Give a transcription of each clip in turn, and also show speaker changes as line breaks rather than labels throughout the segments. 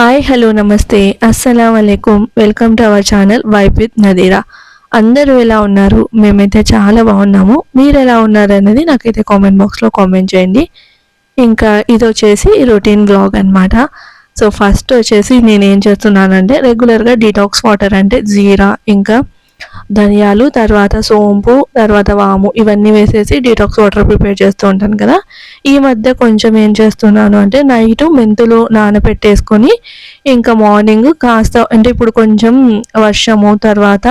Hi hello నమస్తే. అస్సలం అయికం welcome to our channel vibe with Nadira అందరూ ఎలా ఉన్నారు? మేమైతే చాలా బాగున్నాము. మీరు ఎలా ఉన్నారు అనేది నాకైతే కామెంట్ బాక్స్లో కామెంట్ చేయండి. ఇంకా ఇది వచ్చేసి రొటీన్ బ్లాగ్ అనమాట సో ఫస్ట్ వచ్చేసి నేను ఏం చేస్తున్నానంటే రెగ్యులర్గా డీటాక్స్ వాటర్ అంటే జీరా ఇంకా ధనియాలు తర్వాత సోంపు తర్వాత వాము ఇవన్నీ వేసేసి డీటాక్స్ వాటర్ ప్రిపేర్ చేస్తూ ఉంటాను కదా. ఈ మధ్య కొంచెం ఏం చేస్తున్నాను అంటే నైట్ మెంతులు నానబెట్టేసుకొని ఇంకా మార్నింగ్ కాస్త అంటే ఇప్పుడు కొంచెం వర్షము తర్వాత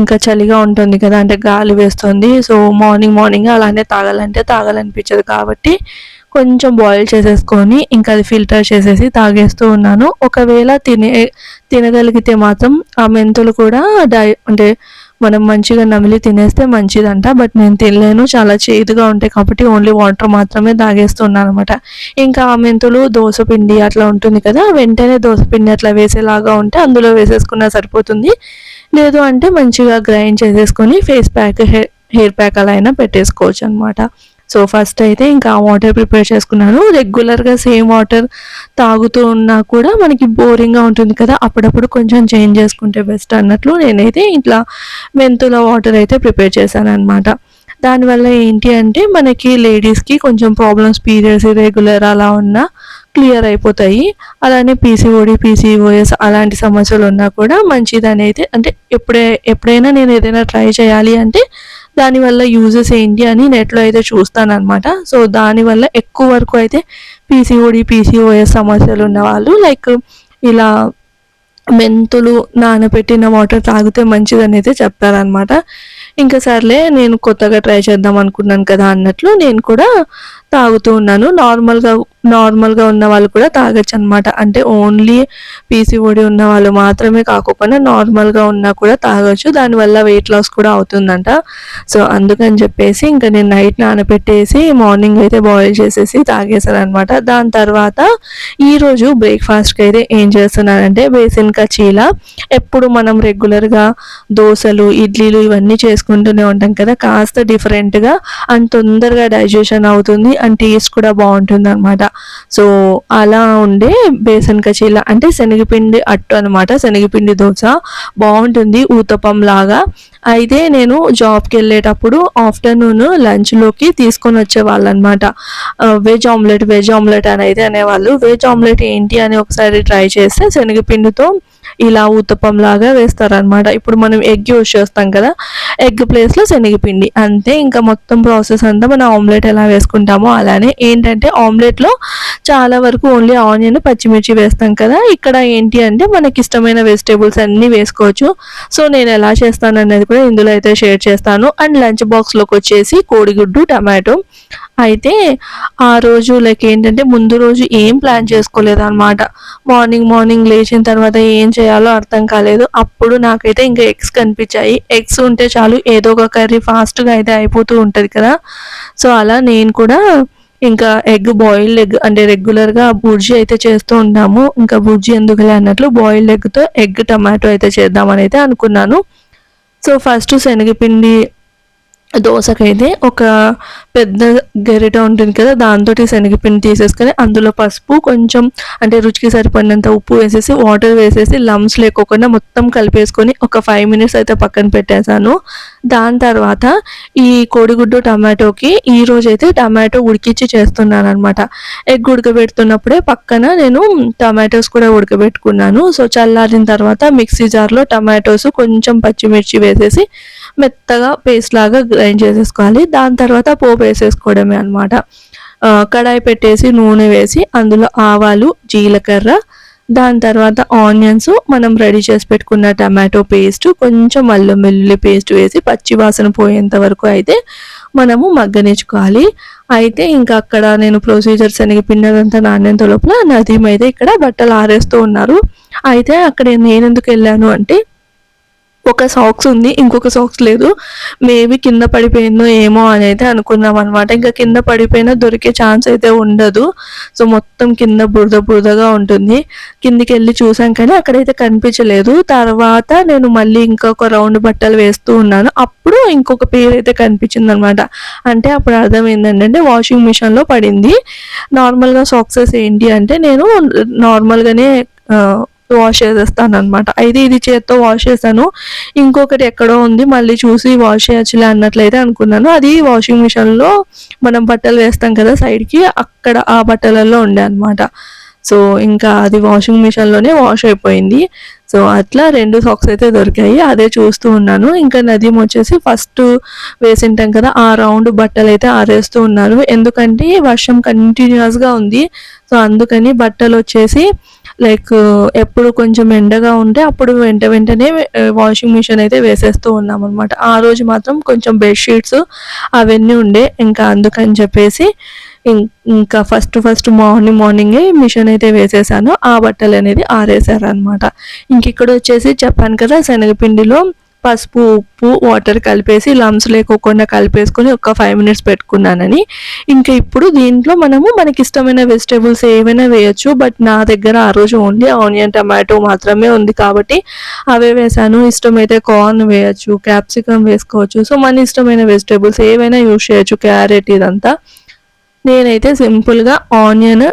ఇంకా చలిగా ఉంటుంది కదా అంటే గాలి వేస్తుంది. సో మార్నింగ్ మార్నింగ్ అలానే తాగాలంటే తాగాలనిపించదు కాబట్టి కొంచెం బాయిల్ చేసేసుకొని ఇంకా అది ఫిల్టర్ చేసేసి తాగేస్తూ ఉన్నాను. ఒకవేళ తినే తినగలిగితే మాత్రం ఆ మెంతులు కూడా డై అంటే మనం మంచిగా నమిలి తినేస్తే మంచిదంట బట్ నేను తినలేను. చాలా చేదుగా ఉంటాయి కాబట్టి ఓన్లీ వాటర్ మాత్రమే తాగేస్తున్నాను అనమాట ఇంకా ఆ మెంతులు దోశ పిండి అట్లా ఉంటుంది కదా వెంటనే దోశ పిండి అట్లా వేసేలాగా ఉంటే అందులో వేసేసుకున్నా సరిపోతుంది. లేదు అంటే మంచిగా గ్రైండ్ చేసేసుకొని face pack hair hair pack అలా అయినా పెట్టేసుకోవచ్చు అనమాట సో ఫస్ట్ అయితే ఇంకా వాటర్ ప్రిపేర్ చేసుకున్నాను. రెగ్యులర్గా సేమ్ వాటర్ తాగుతూ ఉన్నా కూడా మనకి బోరింగ్గా ఉంటుంది కదా అప్పుడప్పుడు కొంచెం చేంజ్ చేసుకుంటే బెస్ట్ అన్నట్లు నేనైతే ఇట్లా మెంతుల వాటర్ అయితే ప్రిపేర్ చేశాను అనమాట దానివల్ల ఏంటి అంటే మనకి లేడీస్కి కొంచెం ప్రాబ్లమ్స్ పీరియడ్స్ రెగ్యులర్ అలా ఉన్నా క్లియర్ అయిపోతాయి. అలానే పీసీఓడి పీసీఓఎస్ అలాంటి సమస్యలు ఉన్నా కూడా మంచిదని అయితే అంటే ఎప్పుడే ఎప్పుడైనా నేను ఏదైనా ట్రై చేయాలి అంటే దానివల్ల యూజెస్ ఏంటి అని నెట్లో అయితే చూస్తానమాట సో దానివల్ల ఎక్కువ వరకు అయితే పీసీఓడి పీసీఓఎస్ సమస్యలు ఉన్నవాళ్ళు లైక్ ఇలా మెంతులు నానబెట్టిన వాటర్ తాగితే మంచిదని అయితే చెప్తారనమాట ఇంకా సర్లే నేను కొత్తగా ట్రై చేద్దాం అనుకున్నాను కదా అన్నట్లు నేను కూడా తాగుతూ ఉన్నాను. నార్మల్గా నార్మల్గా ఉన్న వాళ్ళు కూడా తాగొచ్చు అనమాట అంటే ఓన్లీ పీసీఓడి ఉన్న వాళ్ళు మాత్రమే కాకుండా నార్మల్గా ఉన్నా కూడా తాగొచ్చు. దానివల్ల వెయిట్ లాస్ కూడా అవుతుందంట. సో అందుకని చెప్పేసి ఇంకా నేను నైట్ నానబెట్టేసి మార్నింగ్ అయితే బాయిల్ చేసేసి తాగేశాను అనమాట దాని తర్వాత ఈరోజు బ్రేక్ఫాస్ట్కి అయితే ఏం చేస్తున్నానంటే బేసిన్ కచీల ఎప్పుడు మనం రెగ్యులర్గా దోశలు ఇడ్లీలు ఇవన్నీ చేసుకుంటూనే ఉంటాం కదా. కాస్త డిఫరెంట్గా అండ్ తొందరగా డైజెషన్ అవుతుంది. అండ్ టేస్ట్ కూడా బాగుంటుంది అనమాట సో అలా ఉండే బేసన్ కచీల అంటే శనగపిండి అట్టు అనమాట శనగపిండి దోశ బాగుంటుంది ఊతపం లాగా అయితే నేను జాబ్కి వెళ్ళేటప్పుడు ఆఫ్టర్నూన్ లంచ్లోకి తీసుకొని వచ్చేవాళ్ళు అనమాట వెజ్ ఆమ్లెట్ వెజ్ ఆమ్లెట్ అని అయితే అనేవాళ్ళు. వెజ్ ఆమ్లెట్ ఏంటి అని ఒకసారి ట్రై చేస్తే శనగపిండితో ఇలా ఉత్తపం లాగా వేస్తారనమాట. ఇప్పుడు మనం ఎగ్ యూస్ చేస్తాం కదా ఎగ్ ప్లేస్లో శనగపిండి. అంతే ఇంకా మొత్తం ప్రాసెస్ అంతా మనం ఆమ్లెట్ ఎలా వేసుకుంటామో అలానే. ఏంటంటే ఆమ్లెట్లో చాలా వరకు ఓన్లీ ఆనియన్ పచ్చిమిర్చి వేస్తాం కదా ఇక్కడ ఏంటి అంటే మనకి ఇష్టమైన వెజిటేబుల్స్ అన్నీ వేసుకోవచ్చు. సో నేను ఎలా చేస్తాను అనేది కూడా ఇందులో అయితే షేర్ చేస్తాను. అండ్ లంచ్ బాక్స్లోకి వచ్చేసి కోడిగుడ్డు టమాటో. అయితే ఆ రోజు లైక్ ఏంటంటే ముందు రోజు ఏం ప్లాన్ చేసుకోలేదు అనమాట మార్నింగ్ మార్నింగ్ లేచిన తర్వాత ఏం చేయాలో అర్థం కాలేదు. అప్పుడు నాకైతే ఇంకా ఎగ్స్ కనిపించాయి. ఎగ్స్ ఉంటే చాలు ఏదో ఒక కర్రీ ఫాస్ట్గా అయితే అయిపోతూ ఉంటుంది కదా. సో అలా నేను కూడా ఇంకా ఎగ్ బాయిల్డ్ ఎగ్ అంటే రెగ్యులర్గా బుర్జీ అయితే చేస్తూ ఉంటాము ఇంకా బుర్జీ ఎందుకులే అన్నట్లు బాయిల్డ్ ఎగ్తో ఎగ్ టమాటో అయితే చేద్దామని అయితే అనుకున్నాను. సో ఫస్ట్ శనగపిండి దోసకైతే ఒక పెద్ద గరిట ఉంటుంది కదా దాంతో శనగపిండి తీసేసుకొని అందులో పసుపు కొంచెం అంటే రుచికి సరిపడినంత ఉప్పు వేసేసి వాటర్ వేసేసి లమ్స్ లేకోకుండా మొత్తం కలిపేసుకొని ఒక ఫైవ్ మినిట్స్ అయితే పక్కన పెట్టేశాను. దాని తర్వాత ఈ కోడిగుడ్డు టమాటోకి ఈ రోజు అయితే టమాటో ఉడికిచ్చి చేస్తున్నాను అనమాట ఎగ్ ఉడకబెడుతున్నప్పుడే పక్కన నేను టమాటోస్ కూడా ఉడకబెట్టుకున్నాను. సో చల్లారిన తర్వాత మిక్సీ జార్లో టమాటోస్ కొంచెం పచ్చిమిర్చి వేసేసి మెత్తగా పేస్ట్ లాగా గ్రైండ్ చేసేసుకోవాలి. దాని తర్వాత పోపు వేసేసుకోవడమే అనమాట కడాయి పెట్టేసి నూనె వేసి అందులో ఆవాలు జీలకర్ర దాని తర్వాత ఆనియన్స్ మనం రెడీ చేసి పెట్టుకున్న టమాటో పేస్ట్ కొంచెం అల్లం వెల్లుల్లి పేస్ట్ వేసి పచ్చి వాసన పోయేంత వరకు అయితే మనము మగ్గనిచ్చుకోవాలి. అయితే ఇంకా అక్కడ నేను ప్రొసీజర్స్ అనేవి పిన్నదంతా నాణ్యంత లోపల నదీం అయితే ఇక్కడ బట్టలు ఆరేస్తూ ఉన్నారు. అయితే అక్కడ నేను ఎందుకు వెళ్ళాను అంటే ఒక సాక్స్ ఉంది ఇంకొక సాక్స్ లేదు. మేబీ కింద పడిపోయిందో ఏమో అని అయితే అనుకున్నాం అనమాట ఇంకా కింద పడిపోయినా దొరికే ఛాన్స్ అయితే ఉండదు. సో మొత్తం కింద బురద బురదగా ఉంటుంది. కిందికి వెళ్ళి చూసాం కానీ అక్కడైతే కనిపించలేదు. తర్వాత నేను మళ్ళీ ఇంకొక రౌండ్ బట్టలు వేస్తూ ఉన్నాను. అప్పుడు ఇంకొక పేరు అయితే కనిపించింది అనమాట అంటే అప్పుడు అర్థం ఏంటంటే వాషింగ్ మిషన్లో పడింది. నార్మల్గా సాక్సెస్ ఏంటి అంటే నేను నార్మల్గానే వాష్ చేసేస్తాను అనమాట అయితే ఇది చేత్తో వాష్ చేశాను. ఇంకొకటి ఎక్కడో ఉంది. మళ్ళీ చూసి వాష్ చేయొచ్చులే అన్నట్లయితే అనుకున్నాను. అది వాషింగ్ మిషన్లో మనం బట్టలు వేస్తాం కదా సైడ్కి అక్కడ ఆ బట్టలలో ఉండే అనమాట సో ఇంకా అది వాషింగ్ మిషన్లోనే వాష్ అయిపోయింది. సో అట్లా రెండు సాక్స్ అయితే దొరికాయి. అదే చూస్తూ ఉన్నాను. ఇంకా నదీం వచ్చేసి ఫస్ట్ వేసింటాం కదా ఆ రౌండ్ బట్టలు అయితే ఆరేస్తూ ఉన్నారు. ఎందుకంటే వర్షం కంటిన్యూస్గా ఉంది. సో అందుకని బట్టలు వచ్చేసి లైక్ uh, ఎప్పుడు కొంచెం ఎండగా ఉంటే అప్పుడు వెంట వెంటనే uh, వాషింగ్ మిషన్ అయితే వేసేస్తూ ఉన్నాం అనమాట ఆ రోజు మాత్రం కొంచెం బెడ్షీట్స్ అవన్నీ ఉండే. ఇంకా అందుకని చెప్పేసి ఇంకా ఫస్ట్ ఫస్ట్ మార్నింగ్ మార్నింగే మిషన్ అయితే వేసేసాను. ఆ బట్టలు అనేది ఆరేసారు అనమాట ఇంక ఇక్కడ వచ్చేసి చెప్పాను కదా శనగపిండిలో పసుపు ఉప్పు వాటర్ కలిపేసి లమ్స్ లేకోకుండా కలిపేసుకొని ఒక ఫైవ్ మినిట్స్ పెట్టుకున్నానని. ఇంకా ఇప్పుడు దీంట్లో మనము మనకి ఇష్టమైన వెజిటేబుల్స్ ఏమైనా వేయచ్చు బట్ నా దగ్గర ఆ రోజు ఓన్లీ ఆనియన్ టమాటో మాత్రమే ఉంది కాబట్టి అవే వేసాను ఇష్టమైతే కార్న్ వేయచ్చు క్యాప్సికమ్ వేసుకోవచ్చు. సో మన ఇష్టమైన వెజిటేబుల్స్ ఏవైనా యూజ్ చేయొచ్చు క్యారెట్ ఇదంతా. నేనైతే సింపుల్గా ఆనియన్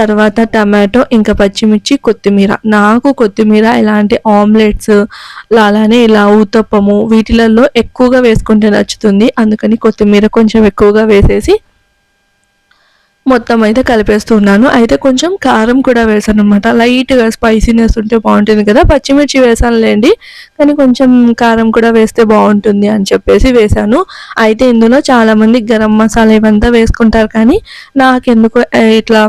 తర్వాత టమాటో ఇంకా పచ్చిమిర్చి కొత్తిమీర. నాకు కొత్తిమీర ఇలాంటి ఆమ్లెట్స్ అలానే ఇలా ఊతప్పము వీటిలలో ఎక్కువగా వేసుకుంటే నచ్చుతుంది. అందుకని కొత్తిమీర కొంచెం ఎక్కువగా వేసేసి మొత్తం అయితే కలిపేస్తున్నాను. అయితే కొంచెం కారం కూడా వేసాను అనమాట లైట్గా స్పైసీనెస్ ఉంటే బాగుంటుంది కదా. పచ్చిమిర్చి వేసానులేండి. కానీ కొంచెం కారం కూడా వేస్తే బాగుంటుంది అని చెప్పేసి వేసాను. అయితే ఇందులో చాలామంది గరం మసాలా ఇవంతా వేసుకుంటారు కానీ నాకెందుకు ఇట్లా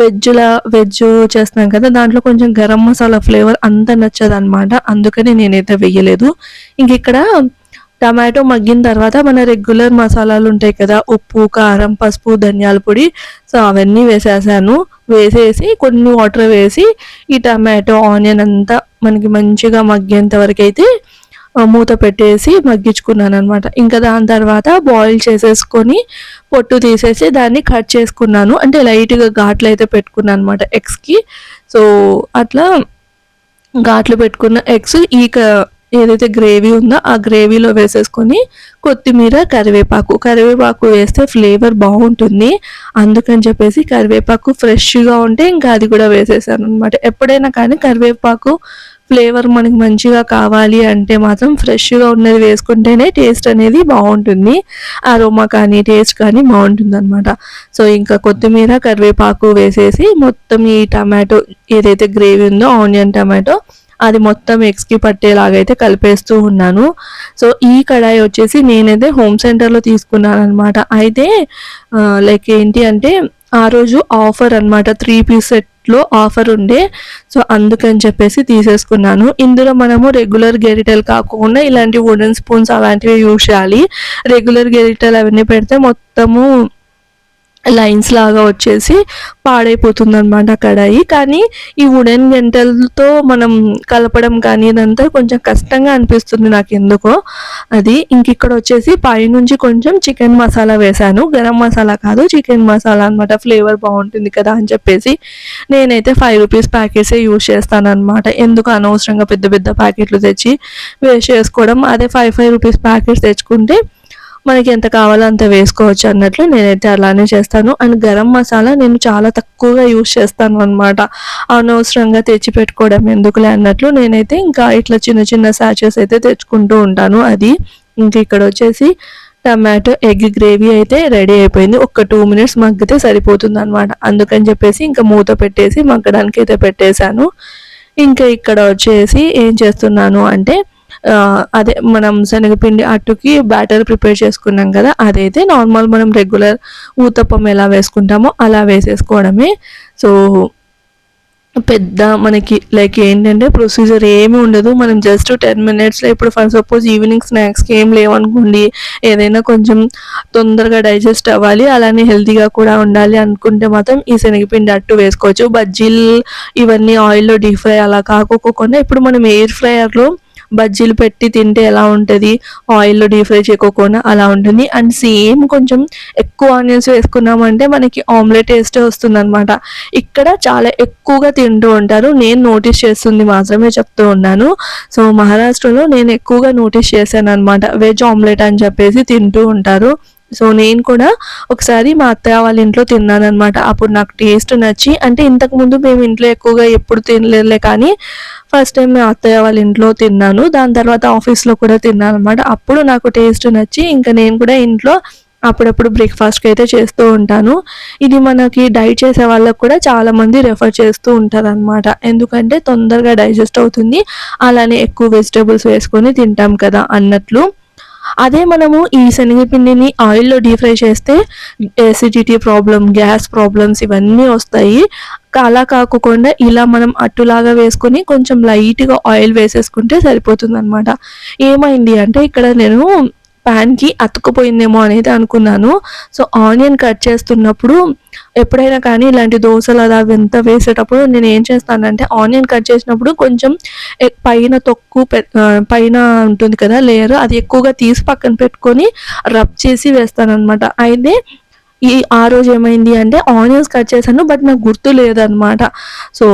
వెజ్లా వెజ్ చేస్తున్నాం కదా. దాంట్లో కొంచెం గరం మసాలా ఫ్లేవర్ అంత నచ్చదు అనమాట అందుకని నేనైతే వెయ్యలేదు ఇంక ఇక్కడ టమాటో మగ్గిన తర్వాత మన రెగ్యులర్ మసాలాలు ఉంటాయి కదా ఉప్పు కారం పసుపు ధనియాల పొడి. సో అవన్నీ వేసేసాను. వేసేసి కొన్ని వాటర్ వేసి ఈ టమాటో ఆనియన్ అంతా మనకి మంచిగా మగ్గేంత వరకు అయితే మూత పెట్టేసి మగ్గించుకున్నాను అనమాట ఇంకా దాని తర్వాత బాయిల్ చేసేసుకొని పొట్టు తీసేసి దాన్ని కట్ చేసుకున్నాను. అంటే లైట్గా ఘాట్లు అయితే పెట్టుకున్నాను అనమాట ఎగ్స్కి. సో అట్లా ఘాట్లు పెట్టుకున్న ఎగ్స్ ఈ ఏదైతే గ్రేవీ ఉందో ఆ గ్రేవీలో వేసేసుకొని కొత్తిమీర కరివేపాకు. కరివేపాకు వేస్తే ఫ్లేవర్ బాగుంటుంది. అందుకని చెప్పేసి కరివేపాకు ఫ్రెష్గా ఉంటే ఇంకా అది కూడా వేసేసాను అనమాట ఎప్పుడైనా కానీ కరివేపాకు ఫ్లేవర్ మనకి మంచిగా కావాలి అంటే మాత్రం ఫ్రెష్గా ఉన్నది వేసుకుంటేనే టేస్ట్ అనేది బాగుంటుంది. అరోమా కానీ టేస్ట్ కానీ బాగుంటుంది అనమాట సో ఇంకా కొత్తిమీర కరివేపాకు వేసేసి మొత్తం ఈ టమాటో ఏదైతే గ్రేవీ ఉందో ఆనియన్ టమాటో అది మొత్తం ఎగ్స్కి పట్టేలాగైతే కలిపేస్తూ ఉన్నాను. సో ఈ కడాయి వచ్చేసి నేనైతే హోమ్ సెంటర్లో తీసుకున్నాను అనమాట అయితే లైక్ ఏంటి అంటే ఆ రోజు ఆఫర్ అనమాట త్రీ పీస్ సెట్లో ఆఫర్ ఉండే. సో అందుకని చెప్పేసి తీసేసుకున్నాను. ఇందులో మనము రెగ్యులర్ గెరిటల్ కాకుండా ఇలాంటి వుడెన్ స్పూన్స్ అలాంటివి యూజ్ చేయాలి. రెగ్యులర్ గెరిటల్ అవన్నీ పెడితే మొత్తము లైన్స్ లాగా వచ్చేసి పాడైపోతుంది అనమాట కడాయి. కానీ ఈ వుడెన్ గంటలతో మనం కలపడం కానీ ఇదంతా కొంచెం కష్టంగా అనిపిస్తుంది నాకు ఎందుకో అది ఇంక ఇక్కడ వచ్చేసి పైనుంచి కొంచెం చికెన్ మసాలా వేశాను. గరం మసాలా కాదు చికెన్ మసాలా అనమాట ఫ్లేవర్ బాగుంటుంది కదా అని చెప్పేసి నేనైతే ఫైవ్ రూపీస్ ప్యాకెట్సే యూజ్ చేస్తానమాట ఎందుకు అనవసరంగా పెద్ద పెద్ద ప్యాకెట్లు తెచ్చి వేస్ట్ చేసుకోవడం. అదే ఫైవ్ ఫైవ్ రూపీస్ ప్యాకెట్స్ తెచ్చుకుంటే మనకి ఎంత కావాలో అంత వేసుకోవచ్చు అన్నట్లు నేనైతే అలానే చేస్తాను. అండ్ గరం మసాలా నేను చాలా తక్కువగా యూజ్ చేస్తాను అనమాట అనవసరంగా తెచ్చి పెట్టుకోవడం ఎందుకులే అన్నట్లు నేనైతే ఇంకా ఇట్లా చిన్న చిన్న సాచెస్ అయితే తెచ్చుకుంటూ ఉంటాను. అది ఇంక ఇక్కడ వచ్చేసి టమాటో ఎగ్ గ్రేవీ అయితే రెడీ అయిపోయింది. ఒక టూ మినిట్స్ మగ్గితే సరిపోతుంది అనమాట అందుకని చెప్పేసి ఇంకా మూత పెట్టేసి మగ్గడానికి అయితే పెట్టేశాను. ఇంకా ఇక్కడ వచ్చేసి ఏం చేస్తున్నాను అంటే అదే మనం శనగపిండి అట్టుకి బ్యాటర్ ప్రిపేర్ చేసుకున్నాం కదా అదైతే నార్మల్ మనం రెగ్యులర్ ఊతప్పం ఎలా వేసుకుంటామో అలా వేసేసుకోవడమే. సో పెద్ద మనకి లైక్ ఏంటంటే ప్రొసీజర్ ఏమి ఉండదు. మనం జస్ట్ టెన్ మినిట్స్లో ఇప్పుడు ఫర్ సపోజ్ ఈవినింగ్ స్నాక్స్కి ఏం లేవనుకోండి ఏదైనా కొంచెం తొందరగా డైజెస్ట్ అవ్వాలి అలానే హెల్తీగా కూడా ఉండాలి అనుకుంటే మాత్రం ఈ శనగపిండి అట్టు వేసుకోవచ్చు. బజ్జీలు ఇవన్నీ ఆయిల్లో డీప్ ఫ్రై అలా కాకోకుండా ఇప్పుడు మనం ఎయిర్ ఫ్రైయర్లో బజ్జీలు పెట్టి తింటే ఎలా ఉంటుంది? ఆయిల్లో డీప్ ఫ్రై చేయకోకుండా అలా ఉంటుంది. అండ్ సేమ్ కొంచెం ఎక్కువ ఆనియన్స్ వేసుకున్నామంటే మనకి ఆమ్లెట్ టేస్ట్ వస్తుంది అనమాట ఇక్కడ చాలా ఎక్కువగా తింటూ ఉంటారు. నేను నోటీస్ చేస్తుంది మాత్రమే చెప్తూ ఉన్నాను. సో మహారాష్ట్రలో నేను ఎక్కువగా నోటీస్ చేశాను అనమాట వెజ్ ఆమ్లెట్ అని చెప్పేసి తింటూ ఉంటారు. సో నేను కూడా ఒకసారి మా అత్తయ్య వాళ్ళ ఇంట్లో తిన్నాను అనమాట అప్పుడు నాకు టేస్ట్ నచ్చి అంటే ఇంతకుముందు మేము ఇంట్లో ఎక్కువగా ఎప్పుడు తినలేదులే కానీ ఫస్ట్ టైం మా అత్తయ్య వాళ్ళ ఇంట్లో తిన్నాను. దాని తర్వాత ఆఫీస్లో కూడా తిన్నాను అనమాట అప్పుడు నాకు టేస్ట్ నచ్చి ఇంకా నేను కూడా ఇంట్లో అప్పుడప్పుడు బ్రేక్ఫాస్ట్కి అయితే చేస్తూ ఉంటాను. ఇది మనకి డైట్ చేసే వాళ్ళకు కూడా చాలామంది రెఫర్ చేస్తూ ఉంటారనమాట ఎందుకంటే తొందరగా డైజెస్ట్ అవుతుంది. అలానే ఎక్కువ వెజిటేబుల్స్ వేసుకొని తింటాం కదా అన్నట్లు. అదే మనము ఈ శనగపిండిని ఆయిల్లో డీప్ ఫ్రై చేస్తే ఎసిడిటీ ప్రాబ్లం గ్యాస్ ప్రాబ్లమ్స్ ఇవన్నీ వస్తాయి. అలా కాకుండా ఇలా మనం అట్టులాగా వేసుకొని కొంచెం లైట్గా ఆయిల్ వేసేసుకుంటే సరిపోతుంది అనమాట ఏమైంది అంటే ఇక్కడ నేను ప్యాన్కి అతుక్కుపోయిందేమో అనేది అనుకున్నాను. సో ఆనియన్ కట్ చేస్తున్నప్పుడు ఎప్పుడైనా కానీ ఇలాంటి దోశలు అలా ఎంత వేసేటప్పుడు నేను ఏం చేస్తానంటే ఆనియన్ కట్ చేసినప్పుడు కొంచెం పైన తొక్కు పె- పైన ఉంటుంది కదా లేయర్ అది ఎక్కువగా తీసి పక్కన పెట్టుకొని రబ్ చేసి వేస్తాను అనమాట అయితే ఈ ఆ రోజు ఏమైంది అంటే ఆనియన్స్ కట్ చేశాను బట్ నాకు గుర్తు లేదనమాట సో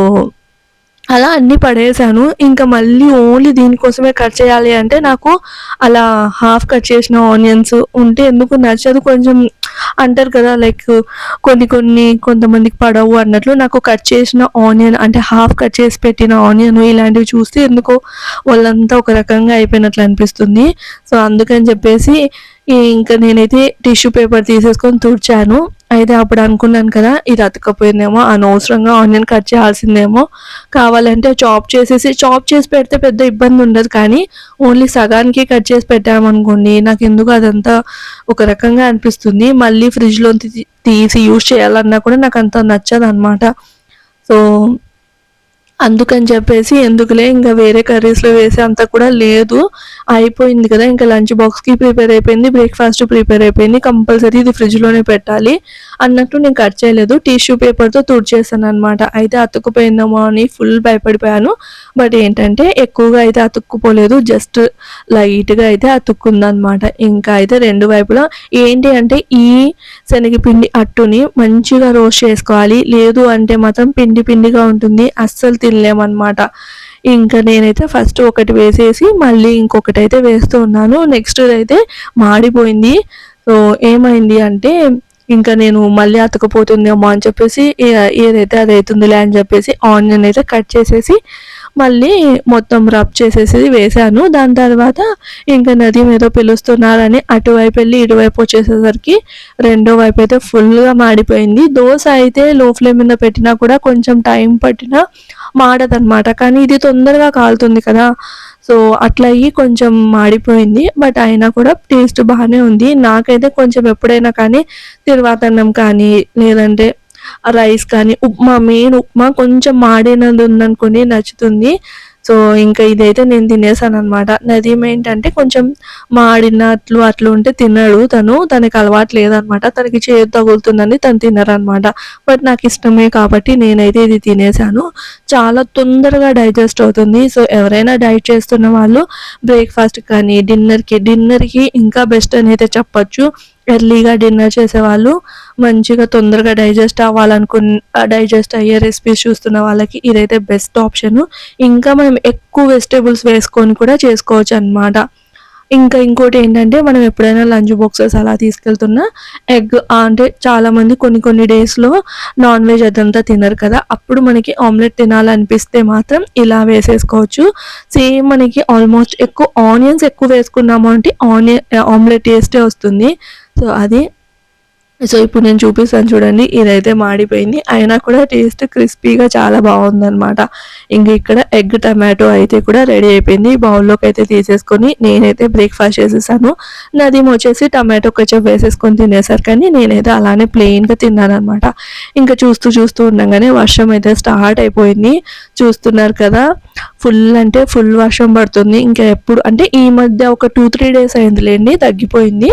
అలా అన్ని పడేసాను. ఇంకా మళ్ళీ ఓన్లీ దీనికోసమే కట్ చేయాలి అంటే నాకు అలా హాఫ్ కట్ చేసిన ఆనియన్స్ ఉంటే ఎందుకు నచ్చదు కొంచెం అంటారు కదా లైక్ కొన్ని కొన్ని కొంతమందికి పడవు అన్నట్లు నాకు కట్ చేసిన ఆనియన్ అంటే హాఫ్ కట్ చేసి పెట్టిన ఆనియన్ ఇలాంటివి చూస్తే ఎందుకో వాళ్ళంతా ఒక రకంగా అయిపోయినట్లు అనిపిస్తుంది. సో అందుకని చెప్పేసి ఇంకా నేనైతే టిష్యూ పేపర్ తీసేసుకొని తుడిచాను. అయితే అప్పుడు అనుకున్నాను కదా ఇది అతకపోయిందేమో అనవసరంగా ఆనియన్ కట్ చేయాల్సిందేమో. కావాలంటే చాప్ చేసేసి చాప్ చేసి పెడితే పెద్ద ఇబ్బంది ఉండదు కానీ ఓన్లీ సగానికి కట్ చేసి పెట్టామనుకోండి నాకు ఎందుకు అదంతా ఒక రకంగా అనిపిస్తుంది. మళ్ళీ ఫ్రిడ్జ్లో తీసి యూజ్ చేయాలన్నా కూడా నాకు అంత నచ్చదు అనమాట సో అందుకని చెప్పేసి ఎందుకులే ఇంకా వేరే కర్రీస్లో వేసే అంత కూడా లేదు. అయిపోయింది కదా ఇంకా లంచ్ బాక్స్కి ప్రిపేర్ అయిపోయింది బ్రేక్ఫాస్ట్ ప్రిపేర్ అయిపోయింది కంపల్సరీ ఇది ఫ్రిడ్జ్లోనే పెట్టాలి. అన్నట్టు నేను కట్ చేయలేదు టిష్యూ పేపర్తో తుడిచేసాను అనమాట అయితే అతుక్కుపోయిందేమో అని ఫుల్ భయపడిపోయాను. బట్ ఏంటంటే ఎక్కువగా అయితే అతుక్కుపోలేదు జస్ట్ లైట్గా అయితే అతుక్కుందనమాట ఇంకా అయితే రెండు వైపులా ఏంటి అంటే ఈ శనగపిండి అట్టుని మంచిగా రోస్ట్ చేసుకోవాలి. లేదు అంటే మాత్రం పిండి పిండిగా ఉంటుంది అస్సలు తినలేమన్నమాట. ఇంకా నేనైతే ఫస్ట్ ఒకటి వేసేసి మళ్ళీ ఇంకొకటి అయితే వేస్తూ ఉన్నాను. నెక్స్ట్ అయితే మాడిపోయింది. సో ఏమైంది అంటే ఇంకా నేను మళ్ళీ అతకపోతుందేమో అని చెప్పేసి ఏదైతే అది అవుతుందిలే అని చెప్పేసి ఆనియన్ అయితే కట్ చేసేసి మళ్ళీ మొత్తం రబ్ చేసేసి వేసాను దాని తర్వాత ఇంకా నది మీద పిలుస్తున్నారని అటువైపు వెళ్ళి ఇటువైపు వచ్చేసేసరికి రెండో వైపు అయితే ఫుల్గా మాడిపోయింది. దోశ అయితే లో ఫ్లేమ్ మీద పెట్టినా కూడా కొంచెం టైం పట్టినా మాడదనమాట కానీ ఇది తొందరగా కాలుతుంది కదా. సో అట్లా అయ్యి కొంచెం మాడిపోయింది. బట్ అయినా కూడా టేస్ట్ బాగానే ఉంది. నాకైతే కొంచెం ఎప్పుడైనా కానీ తిరువాతన్నం కానీ లేదంటే రైస్ కానీ ఉప్మా మెయిన్ ఉప్మా కొంచెం మాడినది ఉందనుకోండి నచ్చుతుంది. సో ఇంకా ఇదైతే నేను తినేసాను అనమాట నదీం ఏంటంటే కొంచెం మాడినట్లు అట్లు ఉంటే తినడు తను. తనకి అలవాటు లేదనమాట తనకి చేదు తగులుతుందని తను తినరనమాట బట్ నాకు ఇష్టమే కాబట్టి నేనైతే ఇది తినేసాను. చాలా తొందరగా డైజెస్ట్ అవుతుంది. సో ఎవరైనా డైట్ చేస్తున్న వాళ్ళు బ్రేక్ఫాస్ట్ కానీ డిన్నర్కి డిన్నర్కి ఇంకా బెస్ట్ అని అయితే చెప్పొచ్చు. ఎర్లీగా డిన్నర్ చేసేవాళ్ళు. మంచిగా తొందరగా డైజెస్ట్ అవ్వాలనుకు డైజెస్ట్ అయ్యే రెసిపీస్ చూస్తున్న వాళ్ళకి ఇదైతే బెస్ట్ ఆప్షన్ ఇంకా మనం ఎక్కువ వెజిటేబుల్స్ వేసుకొని కూడా చేసుకోవచ్చు అన్నమాట ఇంకా ఇంకోటి ఏంటంటే మనం ఎప్పుడైనా లంచ్ బాక్సెస్ అలా తీసుకెళ్తున్నా ఎగ్ అంటే చాలామంది కొన్ని కొన్ని డేస్లో నాన్ వెజ్ అదంతా తినరు కదా. అప్పుడు మనకి ఆమ్లెట్ తినాలనిపిస్తే మాత్రం ఇలా వేసేసుకోవచ్చు. సేమ్ మనకి ఆల్మోస్ట్ ఎక్కువ ఆనియన్స్ ఎక్కువ వేసుకున్నాము అంటే ఆనియన్ ఆమ్లెట్ టేస్టే వస్తుంది. సో అది. సో ఇప్పుడు నేను చూపిస్తాను చూడండి ఇదైతే మాడిపోయింది. అయినా కూడా టేస్ట్ క్రిస్పీగా చాలా బాగుందనమాట ఇంక ఇక్కడ ఎగ్ టమాటో అయితే కూడా రెడీ అయిపోయింది. బౌల్లోకి అయితే తీసేసుకొని నేనైతే బ్రేక్ఫాస్ట్ చేసేసాను. నదీమ్ వచ్చేసి టమాటో కొంచెం వేసేసుకొని తినేసారు కానీ నేనైతే అలానే ప్లెయిన్గా తిన్నాను అనమాట ఇంకా చూస్తూ చూస్తూ ఉండగానే వర్షం అయితే స్టార్ట్ అయిపోయింది. చూస్తున్నారు కదా ఫుల్ అంటే ఫుల్ వర్షం పడుతుంది. ఇంకా ఎప్పుడు అంటే ఈ మధ్య ఒక టూ త్రీ డేస్ అయిందిలేండి తగ్గిపోయింది.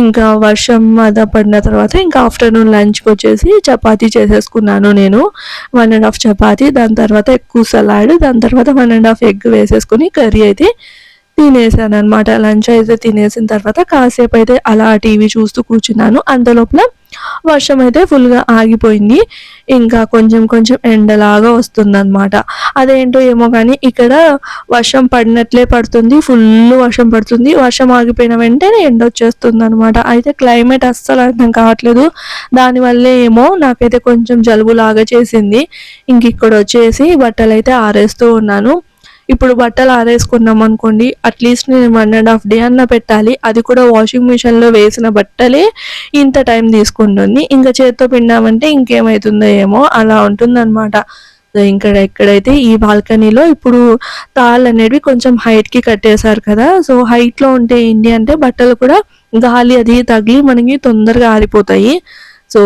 ఇంకా వర్షం అదా పడిన తర్వాత ఇంకా ఆఫ్టర్నూన్ లంచ్కి వచ్చేసి చపాతీ చేసేసుకున్నాను నేను. వన్ అండ్ హాఫ్ చపాతీ దాని తర్వాత ఎక్కువ సలాడ్ దాని తర్వాత వన్ అండ్ హాఫ్ ఎగ్ వేసేసుకుని కర్రీ అయితే తినేసాను అనమాట లంచ్ అయితే తినేసిన తర్వాత కాసేపు అయితే అలా టీవీ చూస్తూ కూర్చున్నాను. అంతలోపల వర్షం అయితే ఫుల్గా ఆగిపోయింది. ఇంకా కొంచెం కొంచెం ఎండలాగా వస్తుంది అనమాట అదేంటో ఏమో కానీ ఇక్కడ వర్షం పడినట్లే పడుతుంది. ఫుల్ వర్షం పడుతుంది. వర్షం ఆగిపోయిన వెంటనే ఎండ వచ్చేస్తుంది అనమాట అయితే క్లైమేట్ అస్సలు అర్థం కావట్లేదు. దానివల్లే ఏమో నాకైతే కొంచెం జలుబు లాగా చేసింది. ఇంక ఇక్కడ వచ్చేసి బట్టలు అయితే ఆరేస్తూ ఉన్నాను. ఇప్పుడు బట్టలు ఆరేసుకున్నాం అనుకోండి అట్లీస్ట్ నేను వన్ అండ్ హాఫ్ డే అన్న పెట్టాలి. అది కూడా వాషింగ్ మిషన్లో వేసిన బట్టలే ఇంత టైం తీసుకుంటుంది. ఇంకా చేత్తో పిండామంటే ఇంకేమవుతుందో ఏమో అలా ఉంటుందన్నమాట. ఇంకా ఎక్కడైతే ఈ బాల్కనీలో ఇప్పుడు తాళ్ళు అనేవి కొంచెం హైట్కి కట్టేశారు కదా సో హైట్లో ఉంటే ఏంటి అంటే బట్టలు కూడా గాలి అది తగిలి మనకి తొందరగా ఆరిపోతాయి. సో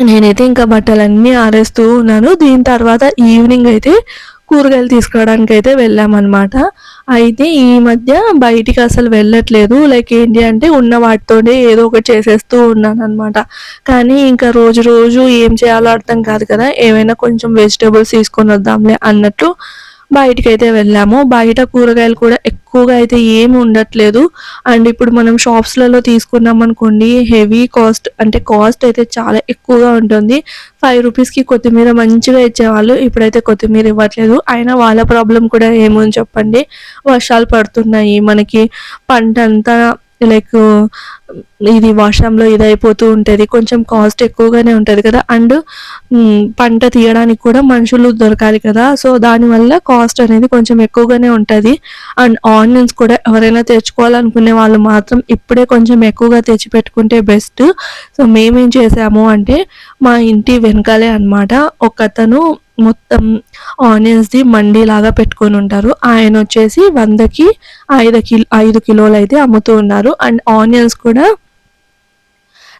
నేనైతే ఇంకా బట్టలన్నీ ఆరేస్తూ ఉన్నాను. దీని తర్వాత ఈవినింగ్ అయితే కూరగాయలు తీసుకోవడానికి అయితే వెళ్ళామన్నమాట. అయితే ఈ మధ్య బయటికి అసలు వెళ్ళట్లేదు. లైక్ ఏంటి అంటే ఉన్న వాటితోనే ఏదో ఒకటి చేసేస్తూ ఉన్నాను అనమాట కానీ ఇంకా రోజు రోజు ఏం చేయాలో అర్థం కాదు కదా. ఏమైనా కొంచెం వెజిటేబుల్స్ తీసుకొని వద్దాంలే అన్నట్టు బయటికి అయితే వెళ్ళాము. బయట కూరగాయలు కూడా ఎక్కువగా అయితే ఏమి ఉండట్లేదు. అండ్ ఇప్పుడు మనం షాప్స్లలో తీసుకున్నాం అనుకోండి హెవీ కాస్ట్ అంటే కాస్ట్ అయితే చాలా ఎక్కువగా ఉంటుంది. ఫైవ్ రూపీస్కి కొత్తిమీర మంచిగా ఇచ్చేవాళ్ళు ఇప్పుడైతే కొత్తిమీర ఇవ్వట్లేదు. అయినా వాళ్ళ ప్రాబ్లం కూడా ఏమని చెప్పండి? వర్షాలు పడుతున్నాయి. మనకి పంట అంతా లైక్ uh, ఇది వర్షంలో ఇది అయిపోతూ ఉంటుంది. కొంచెం కాస్ట్ ఎక్కువగానే ఉంటుంది కదా. అండ్ పంట తీయడానికి కూడా మనుషులు దొరకాలి కదా. సో దానివల్ల కాస్ట్ అనేది కొంచెం ఎక్కువగానే ఉంటుంది. అండ్ ఆనియన్స్ కూడా ఎవరైనా తెచ్చుకోవాలనుకునే వాళ్ళు మాత్రం ఇప్పుడే కొంచెం ఎక్కువగా తెచ్చి పెట్టుకుంటే బెస్ట్. సో మేమేం చేసాము అంటే మా ఇంటి వెనకాలే అనమాట ఒక అతను మొత్తం ఆనియన్స్ది మండీ లాగా పెట్టుకొని ఉంటారు. ఆయన వచ్చేసి వందకి ఐదు కిలో ఐదు కిలోలు అయితే అమ్ముతూ ఉన్నారు. అండ్ ఆనియన్స్ కూడా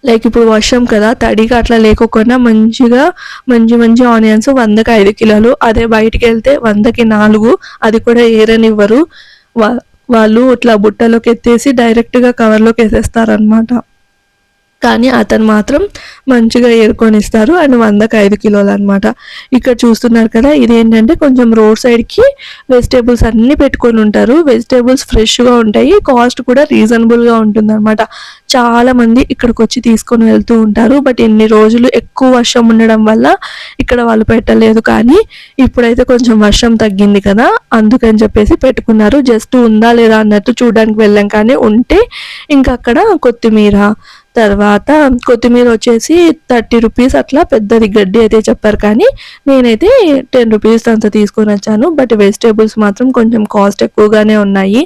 లైక్ ఇప్పుడు వర్షం కదా తడిగా అట్లా లేకోకుండా మంచిగా మంచి మంచి ఆనియన్స్ వందకి ఐదు కిలోలు అదే బయటికి వెళ్తే వందకి నాలుగు అది కూడా ఏరనివ్వరు. వాళ్ళు ఇట్లా బుట్టలోకి ఎత్తేసి డైరెక్ట్గా కవర్లోకి వేసేస్తారనమాట కానీ అతను మాత్రం మంచిగా ఏరుకొని ఇస్తారు అండ్ వందకు ఐదు కిలోలు అనమాట ఇక్కడ చూస్తున్నారు కదా ఇదేంటంటే కొంచెం రోడ్ సైడ్కి వెజిటేబుల్స్ అన్నీ పెట్టుకొని ఉంటారు. వెజిటేబుల్స్ ఫ్రెష్గా ఉంటాయి. కాస్ట్ కూడా రీజనబుల్గా ఉంటుంది అనమాట చాలామంది ఇక్కడికి వచ్చి తీసుకొని వెళ్తూ ఉంటారు. బట్ ఎన్ని రోజులు ఎక్కువ వర్షం ఉండడం వల్ల ఇక్కడ వాళ్ళు పెట్టలేదు. కానీ ఇప్పుడైతే కొంచెం వర్షం తగ్గింది కదా అందుకని చెప్పేసి పెట్టుకున్నారు. జస్ట్ ఉందా లేదా అన్నట్టు చూడడానికి వెళ్ళాం. కానీ ఉంటే ఇంకా అక్కడ కొత్తిమీర తర్వాత కొత్తిమీర వచ్చేసి థర్టీ రూపీస్ అట్లా పెద్దది గడ్డి అయితే చెప్పారు కానీ నేనైతే టెన్ రూపీస్ అంత తీసుకొని వచ్చాను. బట్ వెజిటేబుల్స్ మాత్రం కొంచెం కాస్ట్ ఎక్కువగానే ఉన్నాయి.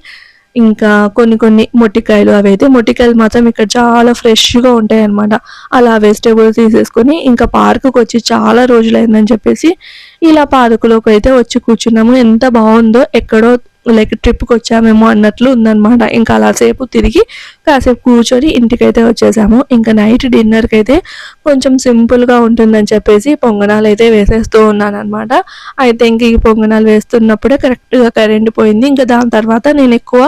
ఇంకా కొన్ని కొన్ని మొట్టికాయలు అవి అయితే మొట్టికాయలు మాత్రం ఇక్కడ చాలా ఫ్రెష్గా ఉంటాయి అనమాట అలా వెజిటేబుల్స్ తీసేసుకొని ఇంకా పార్కుకి వచ్చి చాలా రోజులైందని చెప్పేసి ఇలా పార్కులోకి అయితే వచ్చి కూర్చున్నాము. ఎంత బాగుందో ఎక్కడో లైక్ ట్రిప్కి వచ్చామేమో అన్నట్లు ఉందన్నమాట. ఇంకా అలాసేపు తిరిగి కాసేపు కూర్చొని ఇంటికైతే వచ్చేసాము. ఇంకా నైట్ డిన్నర్కి అయితే కొంచెం సింపుల్గా ఉంటుందని చెప్పేసి పొంగనాలు అయితే వేసేస్తూ ఉన్నాను అనమాట అయితే ఇంక ఈ పొంగనాలు వేస్తున్నప్పుడే కరెక్ట్గా కరెంట్ పోయింది. ఇంకా దాని తర్వాత నేను ఎక్కువ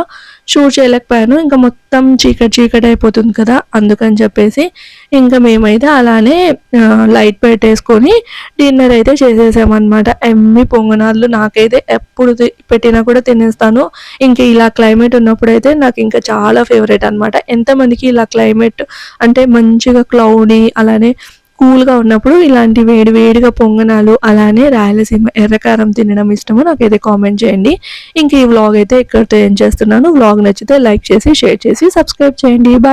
షూట్ చేయలేకపోయాను. ఇంకా మొత్తం చీకటి చీకటి అయిపోతుంది కదా అందుకని చెప్పేసి ఇంకా మేమైతే అలానే లైట్ పెట్టేసుకొని డిన్నర్ అయితే చేసేసామన్నమాట. ఎమ్మి పొంగనాలు నాకైతే ఎప్పుడు పెట్టినా కూడా తినేస్తాను. ఇంకా ఇలా క్లైమేట్ ఉన్నప్పుడు అయితే నాకు ఇంకా చాలా ఫేవరెట్ అనమాట ఎంతమందికి ఇలా క్లైమేట్ అంటే మంచిగా క్లౌడీ అలానే కూల్గా ఉన్నప్పుడు ఇలాంటి వేడి వేడిగా పొంగనాలు అలానే రాయలసీమ ఎర్రకారం తినడం ఇష్టమో నాకైతే కామెంట్ చేయండి. ఇంక ఈ వ్లాగ్ అయితే ఇక్కడితో ఏం చేస్తున్నాను. వ్లాగ్ నచ్చితే లైక్ చేసి షేర్ చేసి సబ్స్క్రైబ్ చేయండి. బాయ్